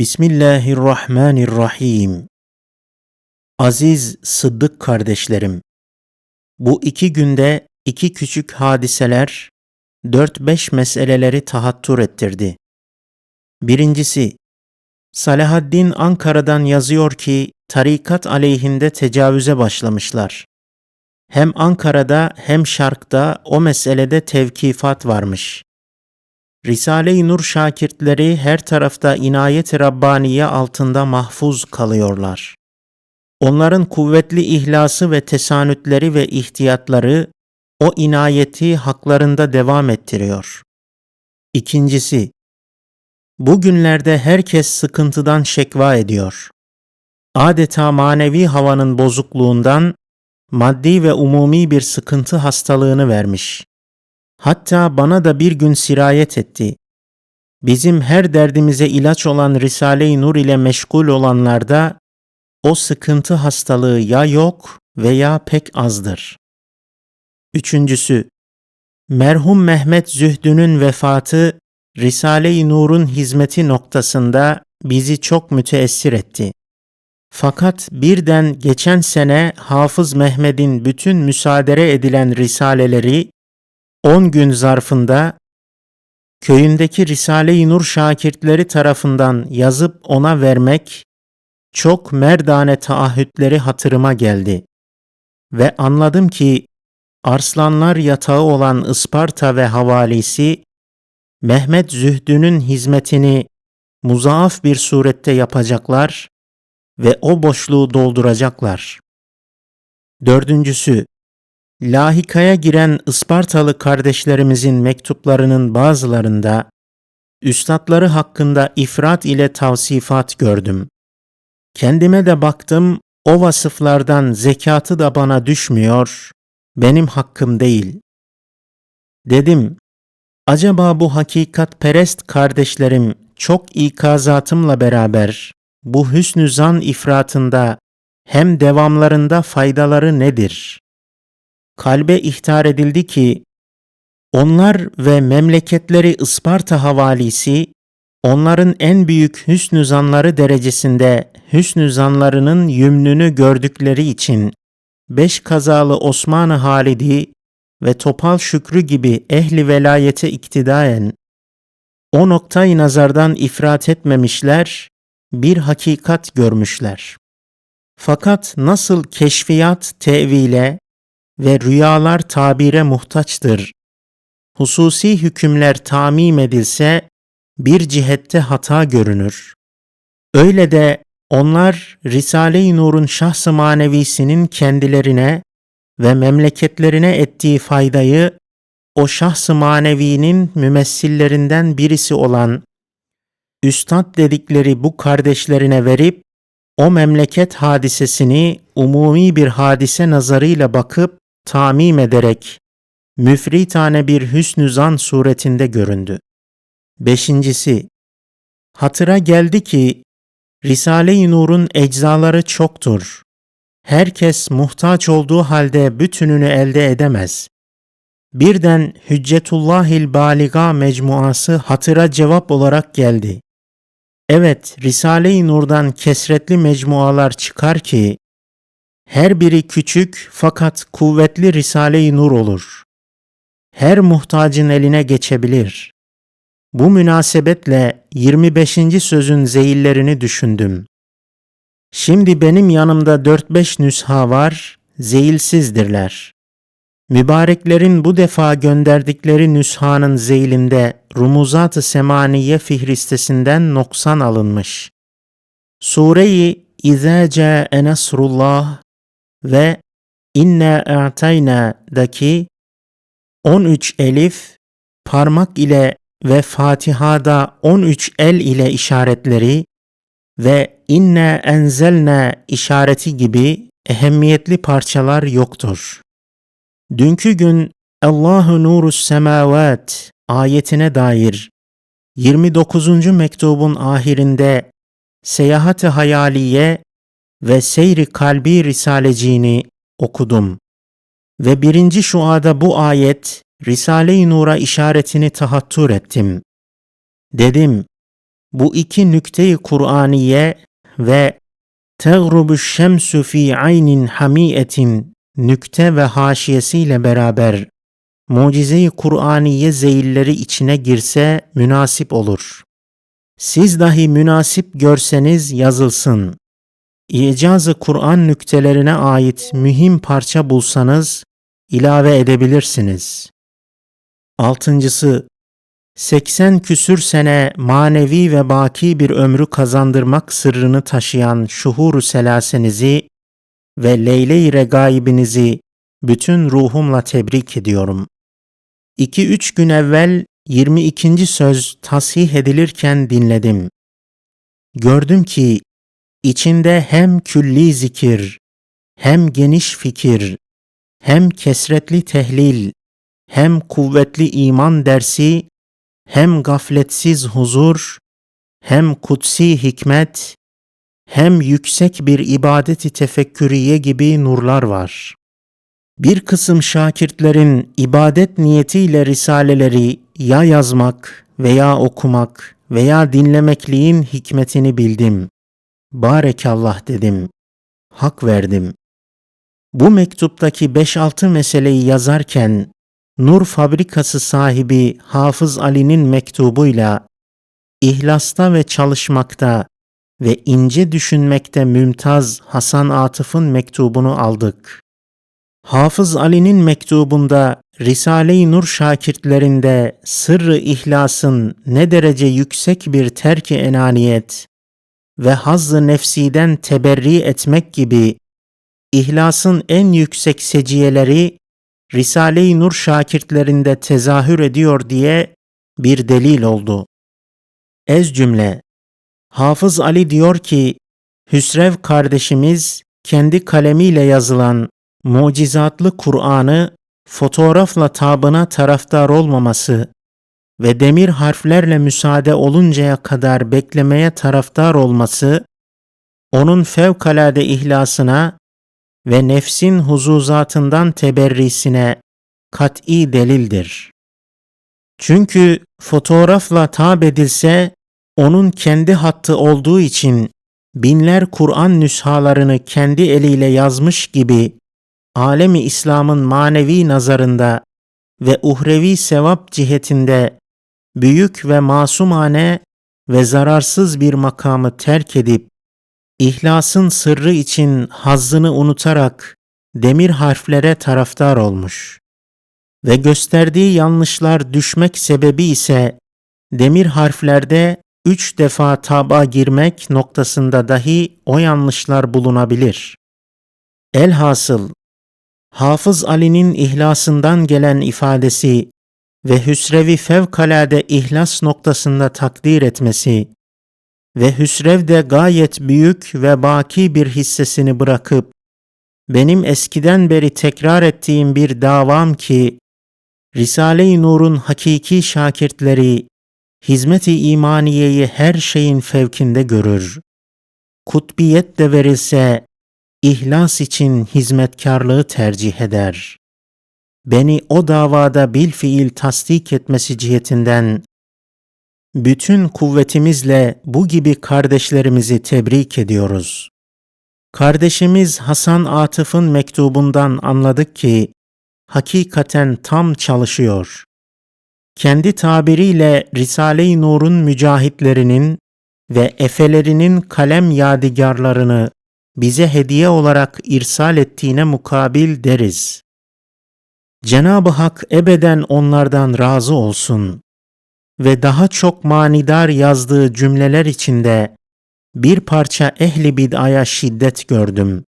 Bismillahirrahmanirrahim. Aziz Sıddık kardeşlerim, bu iki günde iki küçük hadiseler, dört beş meseleleri tahattür ettirdi. Birincisi, Salahaddin Ankara'dan yazıyor ki, tarikat aleyhinde tecavüze başlamışlar. Hem Ankara'da hem Şark'ta o meselede tevkifat varmış. Risale-i Nur şakirtleri her tarafta inayet-i Rabbaniye altında mahfuz kalıyorlar. Onların kuvvetli ihlası ve tesanütleri ve ihtiyatları o inayeti haklarında devam ettiriyor. İkincisi, bugünlerde herkes sıkıntıdan şekva ediyor. Adeta manevi havanın bozukluğundan maddi ve umumi bir sıkıntı hastalığını vermiş. Hatta bana da bir gün sirayet etti. Bizim her derdimize ilaç olan Risale-i Nur ile meşgul olanlarda o sıkıntı hastalığı ya yok veya pek azdır. Üçüncüsü, merhum Mehmet Zühdü'nün vefatı Risale-i Nur'un hizmeti noktasında bizi çok müteessir etti. Fakat birden geçen sene Hafız Mehmet'in bütün müsaadere edilen risaleleri 10 gün zarfında köyündeki Risale-i Nur şakirtleri tarafından yazıp ona vermek çok merdane taahhütleri hatırıma geldi. Ve anladım ki arslanlar yatağı olan Isparta ve havalisi Mehmet Zühdü'nün hizmetini muzaaf bir surette yapacaklar ve o boşluğu dolduracaklar. Dördüncüsü, lahikaya giren Ispartalı kardeşlerimizin mektuplarının bazılarında üstadları hakkında ifrat ile tavsifat gördüm. Kendime de baktım, o vasıflardan zekatı da bana düşmüyor, benim hakkım değil. Dedim, acaba bu hakikat perest kardeşlerim çok ikazatımla beraber bu hüsnü zan ifratında hem devamlarında faydaları nedir? Kalbe ihtar edildi ki onlar ve memleketleri Isparta havalisi onların en büyük hüsnü zanları derecesinde hüsnü zanlarının yümnünü gördükleri için beş kazalı Osmanlı Halidi ve Topal Şükrü gibi ehli velayete iktidayen o noktayı nazardan ifrat etmemişler, bir hakikat görmüşler. Fakat nasıl keşfiyat tevile ve rüyalar tabire muhtaçtır. Hususi hükümler tamim edilse bir cihette hata görünür. Öyle de onlar Risale-i Nur'un şahs-ı manevisinin kendilerine ve memleketlerine ettiği faydayı o şahs-ı manevinin mümessillerinden birisi olan üstad dedikleri bu kardeşlerine verip o memleket hadisesini umumi bir hadise nazarıyla bakıp tamim ederek müfritane bir hüsnü zan suretinde göründü. Beşincisi, hatıra geldi ki Risale-i Nur'un eczaları çoktur. Herkes muhtaç olduğu halde bütününü elde edemez. Birden Hüccetullahil Baliga mecmuası hatıra cevap olarak geldi. Evet, Risale-i Nur'dan kesretli mecmualar çıkar ki her biri küçük fakat kuvvetli Risale-i Nur olur. Her muhtacın eline geçebilir. Bu münasebetle 25. sözün zeyillerini düşündüm. Şimdi benim yanımda 4-5 nüsha var, zeyilsizdirler. Mübareklerin bu defa gönderdikleri nüshanın zeylinde Rumuzat-ı Semaniye fihristesinden noksan alınmış. Sure-i İzâ câe ve inne a'tayna'daki 13 elif parmak ile ve Fatiha'da 13 el ile işaretleri ve inne enzelne işareti gibi ehemmiyetli parçalar yoktur. Dünkü gün Allahu nurus semavat ayetine dair 29. mektubun ahirinde seyahat-i hayaliye ve Seyri Kalbi Risaleciğini okudum. Ve birinci şuada bu ayet Risale-i Nur'a işaretini tahattür ettim. Dedim, bu iki nükteyi Kur'aniye ve teğrubu şemsu fi aynin hamiyetin nükte ve haşiyesiyle beraber mucize-i Kur'aniye zeyilleri içine girse münasip olur. Siz dahi münasip görseniz yazılsın. İcazı Kur'an nüktelerine ait mühim parça bulsanız ilave edebilirsiniz. Altıncısı, 80 küsür sene manevi ve baki bir ömrü kazandırmak sırrını taşıyan şuhuru selasenizi ve leyle-i regaibinizi bütün ruhumla tebrik ediyorum. 2-3 gün evvel 22. söz tasih edilirken dinledim. Gördüm ki içinde hem külli zikir, hem geniş fikir, hem kesretli tehlil, hem kuvvetli iman dersi, hem gafletsiz huzur, hem kutsi hikmet, hem yüksek bir ibadeti tefekküriye gibi nurlar var. Bir kısım şakirtlerin ibadet niyetiyle risaleleri ya yazmak veya okumak veya dinlemekliğin hikmetini bildim. Barekallah dedim. Hak verdim. Bu mektuptaki 5-6 meseleyi yazarken Nur Fabrikası sahibi Hafız Ali'nin mektubuyla ihlasta ve çalışmakta ve ince düşünmekte mümtaz Hasan Atıf'ın mektubunu aldık. Hafız Ali'nin mektubunda Risale-i Nur şakirtlerinde sırrı ihlasın ne derece yüksek bir terki enaniyet ve hazzı nefsiden teberri etmek gibi ihlasın en yüksek seciyeleri Risale-i Nur şakirtlerinde tezahür ediyor diye bir delil oldu. Ez cümle Hafız Ali diyor ki Hüsrev kardeşimiz kendi kalemiyle yazılan mucizatlı Kur'an'ı fotoğrafla tabına taraftar olmaması ve demir harflerle müsaade oluncaya kadar beklemeye taraftar olması, onun fevkalade ihlasına ve nefsin huzuzatından teberrisine kat'i delildir. Çünkü fotoğrafla tab edilse, onun kendi hattı olduğu için binler Kur'an nüshalarını kendi eliyle yazmış gibi alemi İslam'ın manevi nazarında ve uhrevi sevap cihetinde büyük ve masumane ve zararsız bir makamı terk edip ihlasın sırrı için hazzını unutarak demir harflere taraftar olmuş ve gösterdiği yanlışlar düşmek sebebi ise demir harflerde üç defa taba girmek noktasında dahi o yanlışlar bulunabilir. Elhasıl Hafız Ali'nin ihlasından gelen ifadesi ve Hüsrev'i fevkalade ihlas noktasında takdir etmesi ve Hüsrev de gayet büyük ve baki bir hissesini bırakıp benim eskiden beri tekrar ettiğim bir davam ki Risale-i Nur'un hakiki şakirtleri hizmet-i imaniyeyi her şeyin fevkinde görür. Kutbiyet de verilse ihlas için hizmetkarlığı tercih eder. Beni o davada bil fiil tasdik etmesi cihetinden bütün kuvvetimizle bu gibi kardeşlerimizi tebrik ediyoruz. Kardeşimiz Hasan Atıf'ın mektubundan anladık ki hakikaten tam çalışıyor. Kendi tabiriyle Risale-i Nur'un mücahitlerinin ve efelerinin kalem yadigarlarını bize hediye olarak irsal ettiğine mukabil deriz. Cenab-ı Hak ebeden onlardan razı olsun ve daha çok manidar yazdığı cümleler içinde bir parça ehli bid'aya şiddet gördüm.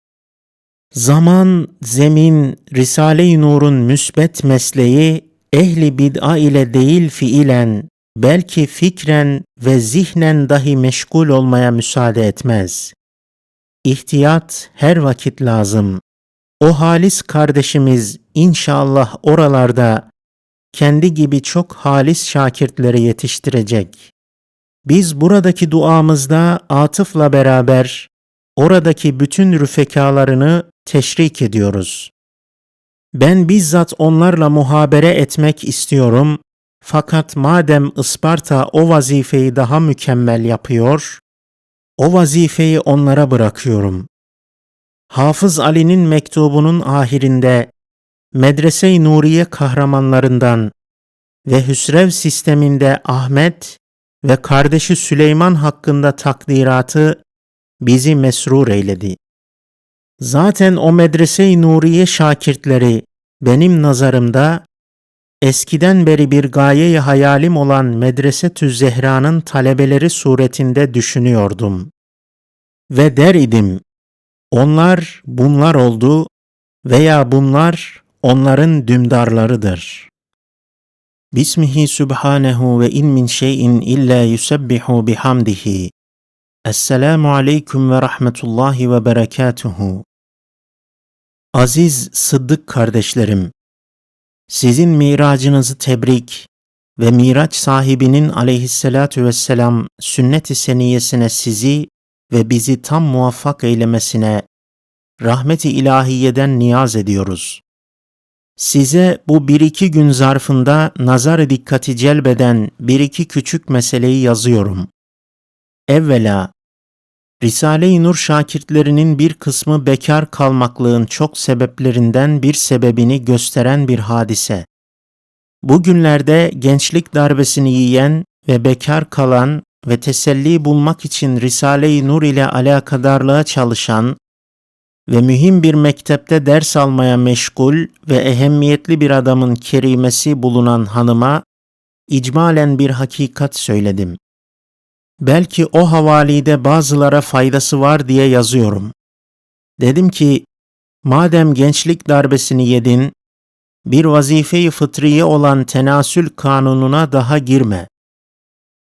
Zaman, zemin, Risale-i Nur'un müsbet mesleği ehli bid'a ile değil fiilen, belki fikren ve zihnen dahi meşgul olmaya müsaade etmez. İhtiyat her vakit lazım. O halis kardeşimiz inşallah oralarda kendi gibi çok halis şakirtleri yetiştirecek. Biz buradaki duamızda atıfla beraber oradaki bütün rüfekalarını teşrik ediyoruz. Ben bizzat onlarla muhabere etmek istiyorum Fakat madem Isparta o vazifeyi daha mükemmel yapıyor, o vazifeyi onlara bırakıyorum. Hafız Ali'nin mektubunun ahirinde Medrese-i Nuriye kahramanlarından ve Hüsrev sisteminde Ahmet ve kardeşi Süleyman hakkında takdiratı bizi mesrur eyledi. Zaten o Medrese-i Nuriye şakirtleri benim nazarımda eskiden beri bir gayeyi hayalim olan Medrese-tü Zehra'nın talebeleri suretinde düşünüyordum. Ve der idim, onlar bunlar oldu veya bunlar onların dümdarlarıdır. Bismihi subhanehu ve in min şeyin illa yusebbihu bihamdihi. Esselamu aleyküm ve rahmetullahi ve berekatuhu. Aziz Sıddık kardeşlerim, sizin miracınızı tebrik ve miraç sahibinin aleyhissalatu vesselam sünnet-i seniyesine sizi ve bizi tam muvaffak eylemesine rahmeti ilahiyeden niyaz ediyoruz. Size bu bir iki gün zarfında nazar dikkati celbeden bir iki küçük meseleyi yazıyorum. Evvela, Risale-i Nur şakirtlerinin bir kısmı bekar kalmaklığın çok sebeplerinden bir sebebini gösteren bir hadise. Bugünlerde gençlik darbesini yiyen ve bekar kalan ve teselli bulmak için Risale-i Nur ile alakadarlığa çalışan ve mühim bir mektepte ders almaya meşgul ve ehemmiyetli bir adamın kerimesi bulunan hanıma icmalen bir hakikat söyledim. Belki o havalide bazılara faydası var diye yazıyorum. Dedim ki, madem gençlik darbesini yedin, bir vazifeyi fıtriye olan tenasül kanununa daha girme.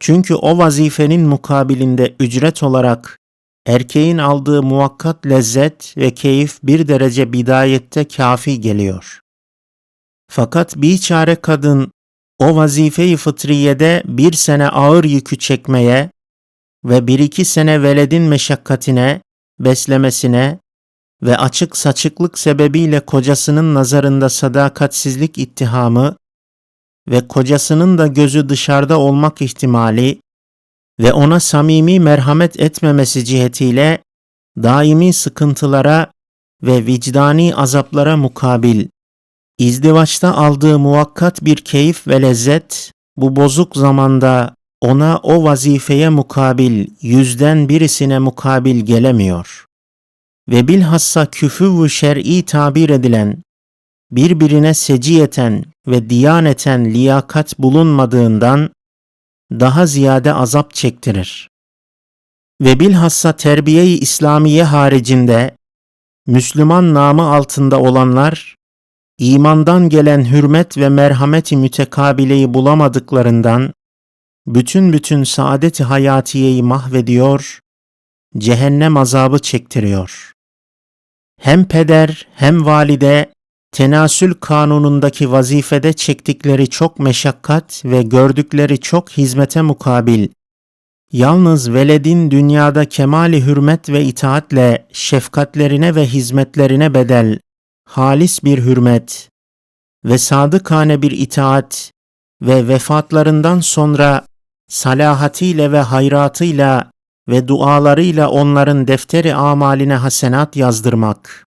Çünkü o vazifenin mukabilinde ücret olarak erkeğin aldığı muvakkat lezzet ve keyif bir derece bidayette kafi geliyor. Fakat bir çare kadın o vazifeyi fıtriyede bir sene ağır yükü çekmeye ve bir iki sene veledin meşakkatine, beslemesine ve açık saçıklık sebebiyle kocasının nazarında sadakatsizlik ittihamı ve kocasının da gözü dışarıda olmak ihtimali ve ona samimi merhamet etmemesi cihetiyle daimi sıkıntılara ve vicdani azaplara mukabil izdivaçta aldığı muvakkat bir keyif ve lezzet bu bozuk zamanda ona o vazifeye mukabil yüzden birisine mukabil gelemiyor. Ve bilhassa küfü şer'i tabir edilen, birbirine seciyeten ve diyaneten liyakat bulunmadığından daha ziyade azap çektirir. Ve bilhassa terbiye-i İslamiye haricinde Müslüman namı altında olanlar imandan gelen hürmet ve merhameti mütekabileyi bulamadıklarından bütün bütün saadeti hayatiyeyi mahvediyor, cehennem azabı çektiriyor. Hem peder hem valide tenasül kanunundaki vazifede çektikleri çok meşakkat ve gördükleri çok hizmete mukabil, yalnız veledin dünyada kemali hürmet ve itaatle şefkatlerine ve hizmetlerine bedel, halis bir hürmet ve sadıkane bir itaat ve vefatlarından sonra salahatiyle ve hayratıyla ve dualarıyla onların defteri amaline hasenat yazdırmak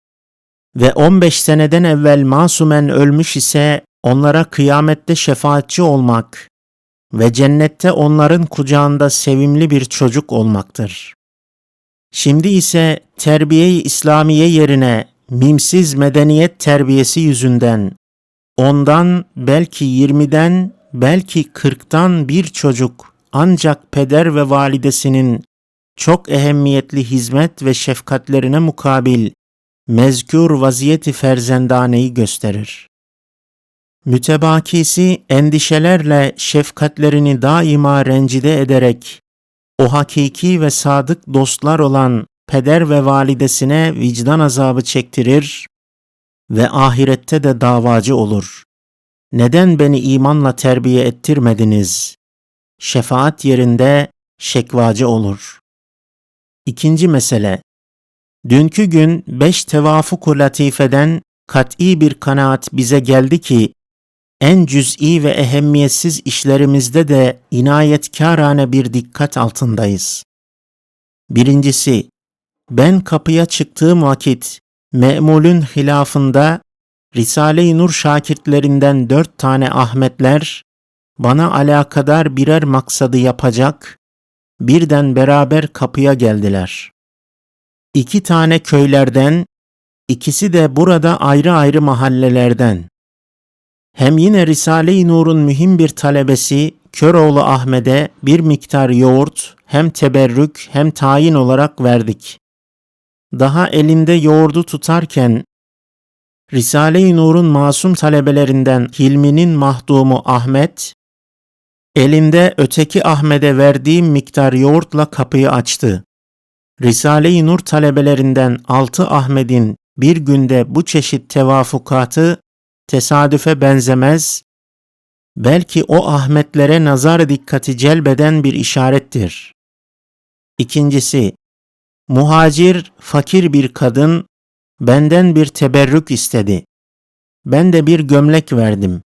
ve 15 seneden evvel masumen ölmüş ise onlara kıyamette şefaatçi olmak ve cennette onların kucağında sevimli bir çocuk olmaktır. Şimdi ise terbiye-i İslamiye yerine mimsiz medeniyet terbiyesi yüzünden ondan belki 20'den belki 40'tan bir çocuk ancak peder ve validesinin çok ehemmiyetli hizmet ve şefkatlerine mukabil mezkur vaziyeti ferzendaneyi gösterir. Mütebakisi endişelerle şefkatlerini daima rencide ederek o hakiki ve sadık dostlar olan peder ve validesine vicdan azabı çektirir ve ahirette de davacı olur. Neden beni imanla terbiye ettirmediniz? Şefaat yerinde şekvacı olur. İkinci mesele, Dünkü gün beş tevafuk latifeden kat'i bir kanaat bize geldi ki, en cüz'i ve ehemmiyetsiz işlerimizde de inayetkârane bir dikkat altındayız. Birincisi, ben kapıya çıktığım vakit me'mulün hilafında Risale-i Nur şakirtlerinden dört tane Ahmetler bana alakadar birer maksadı yapacak, birden beraber kapıya geldiler. İki tane köylerden, ikisi de burada ayrı ayrı mahallelerden. Hem yine Risale-i Nur'un mühim bir talebesi Köroğlu Ahmet'e bir miktar yoğurt hem teberrük hem tayin olarak verdik. Daha elinde yoğurdu tutarken Risale-i Nur'un masum talebelerinden Hilmi'nin mahdumu Ahmet, elinde öteki Ahmet'e verdiğim miktar yoğurtla kapıyı açtı. Risale-i Nur talebelerinden altı Ahmet'in bir günde bu çeşit tevafukatı tesadüfe benzemez, belki o Ahmetlere nazar dikkati celbeden bir işarettir. İkincisi, muhacir, fakir bir kadın benden bir teberrük istedi. Ben de bir gömlek verdim.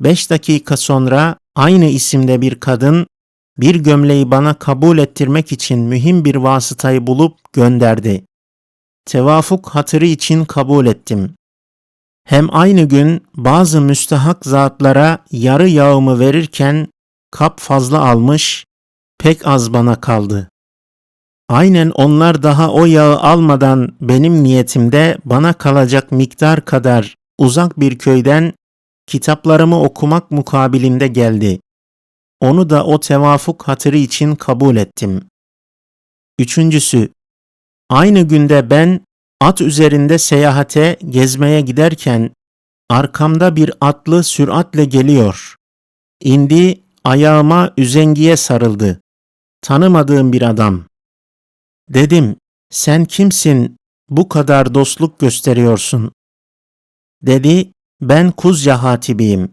Beş dakika sonra aynı isimde bir kadın bir gömleği bana kabul ettirmek için mühim bir vasıtayı bulup gönderdi. Tevafuk hatırı için kabul ettim. Hem aynı gün bazı müstahak zatlara yarı yağımı verirken kap fazla almış, pek az bana kaldı. Aynen onlar daha o yağı almadan benim niyetimde bana kalacak miktar kadar uzak bir köyden kitaplarımı okumak mukabilinde geldi. Onu da o tevafuk hatırı için kabul ettim. Üçüncüsü, aynı günde ben at üzerinde seyahate, gezmeye giderken arkamda bir atlı süratle geliyor. İndi, ayağıma üzengiye sarıldı. Tanımadığım bir adam. Dedim, sen kimsin, bu kadar dostluk gösteriyorsun? Dedi, ben Kuzya hatibiyim.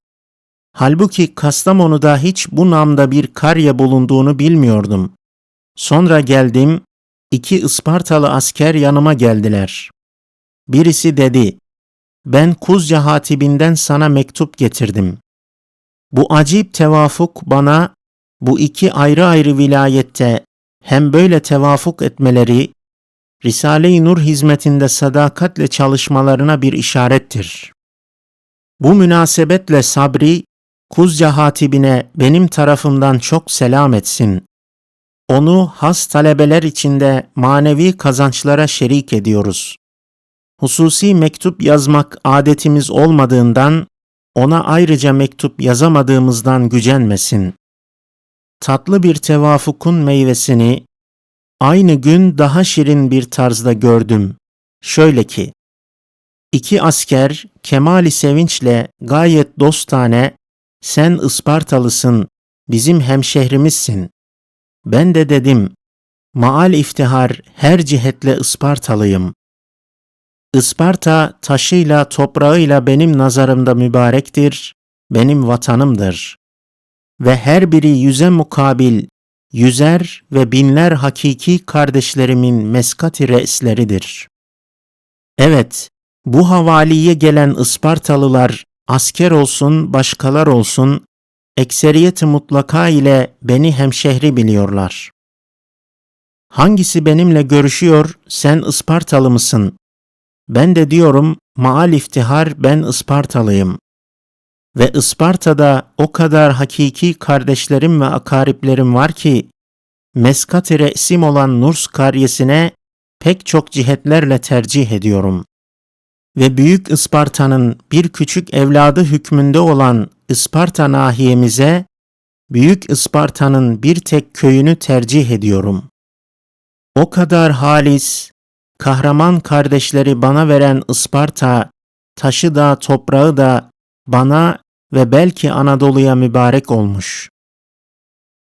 Halbuki Kastamonu'da hiç bu namda bir karye bulunduğunu bilmiyordum. Sonra geldim, iki Ispartalı asker yanıma geldiler. Birisi dedi, ben Kuzya hatibinden sana mektup getirdim. Bu acip tevafuk bana bu iki ayrı ayrı vilayette hem böyle tevafuk etmeleri Risale-i Nur hizmetinde sadakatle çalışmalarına bir işarettir. Bu münasebetle Sabri, Kuzca hatibine benim tarafımdan çok selam etsin. Onu has talebeler içinde manevi kazançlara şerik ediyoruz. Hususi mektup yazmak adetimiz olmadığından ona ayrıca mektup yazamadığımızdan gücenmesin. Tatlı bir tevafukun meyvesini aynı gün daha şirin bir tarzda gördüm. Şöyle ki, iki asker kemali sevinçle gayet dostane, sen Ispartalısın, bizim hemşehrimizsin. Ben de dedim, maal iftihar her cihetle Ispartalıyım. Isparta taşıyla toprağıyla benim nazarımda mübarektir, benim vatanımdır. Ve her biri yüze mukabil yüzer ve binler hakiki kardeşlerimin meskati reisleridir. Evet, bu havaliye gelen Ispartalılar asker olsun, başkalar olsun, ekseriyeti mutlaka ile beni hemşehri biliyorlar. Hangisi benimle görüşüyor, sen Ispartalı mısın? Ben de diyorum, maal iftihar ben Ispartalıyım. Ve Isparta'da o kadar hakiki kardeşlerim ve akariplerim var ki, meskat-ı re'sim olan Nurs karyesine pek çok cihetlerle tercih ediyorum. Ve Büyük Isparta'nın bir küçük evladı hükmünde olan Isparta nahiyemize, Büyük Isparta'nın bir tek köyünü tercih ediyorum. O kadar halis, kahraman kardeşleri bana veren Isparta, taşı da toprağı da bana ve belki Anadolu'ya mübarek olmuş.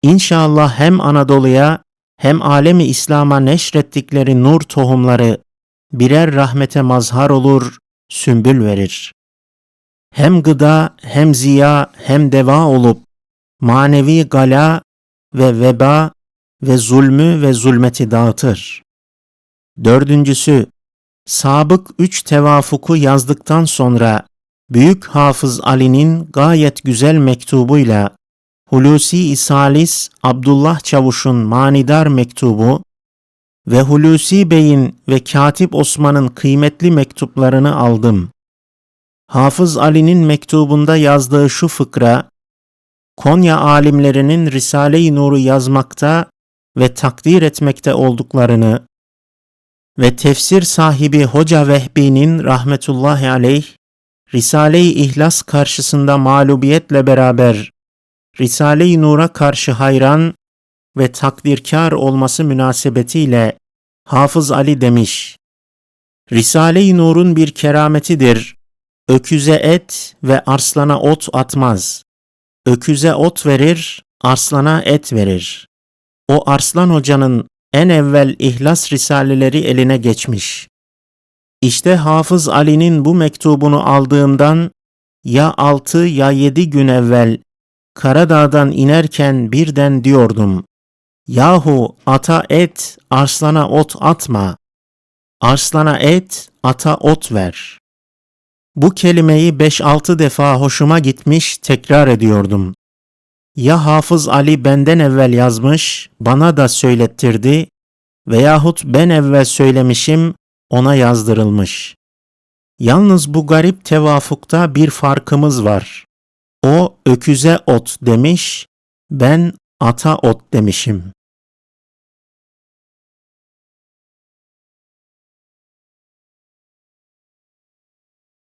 İnşallah hem Anadolu'ya hem alemi İslam'a neşrettikleri nur tohumları birer rahmete mazhar olur, sümbül verir. Hem gıda hem ziya hem deva olup manevi gala ve veba ve zulmü ve zulmeti dağıtır. Dördüncüsü, sabık üç tevafuku yazdıktan sonra Büyük Hafız Ali'nin gayet güzel mektubuyla Hulusi İsalis Abdullah Çavuş'un manidar mektubu ve Hulusi Bey'in ve Katip Osman'ın kıymetli mektuplarını aldım. Hafız Ali'nin mektubunda yazdığı şu fıkra, Konya alimlerinin Risale-i Nur'u yazmakta ve takdir etmekte olduklarını ve tefsir sahibi Hoca Vehbi'nin rahmetullahi aleyh, Risale-i İhlas karşısında mağlubiyetle beraber Risale-i Nur'a karşı hayran ve takdirkar olması münasebetiyle Hafız Ali demiş, Risale-i Nur'un bir kerametidir. Öküze et ve arslana ot atmaz. Öküze ot verir, arslana et verir. O Arslan Hoca'nın en evvel İhlas Risaleleri eline geçmiş. İşte Hafız Ali'nin bu mektubunu aldığımdan ya altı ya yedi gün evvel Karadağ'dan inerken birden diyordum. Yahu ata et, arslana ot atma. Arslana et, ata ot ver. Bu kelimeyi 5-6 defa hoşuma gitmiş tekrar ediyordum. Ya Hafız Ali benden evvel yazmış, bana da söylettirdi veyahut ben evvel söylemişim, ona yazdırılmış. Yalnız bu garip tevafukta bir farkımız var. O öküze ot demiş, ben ata ot demişim.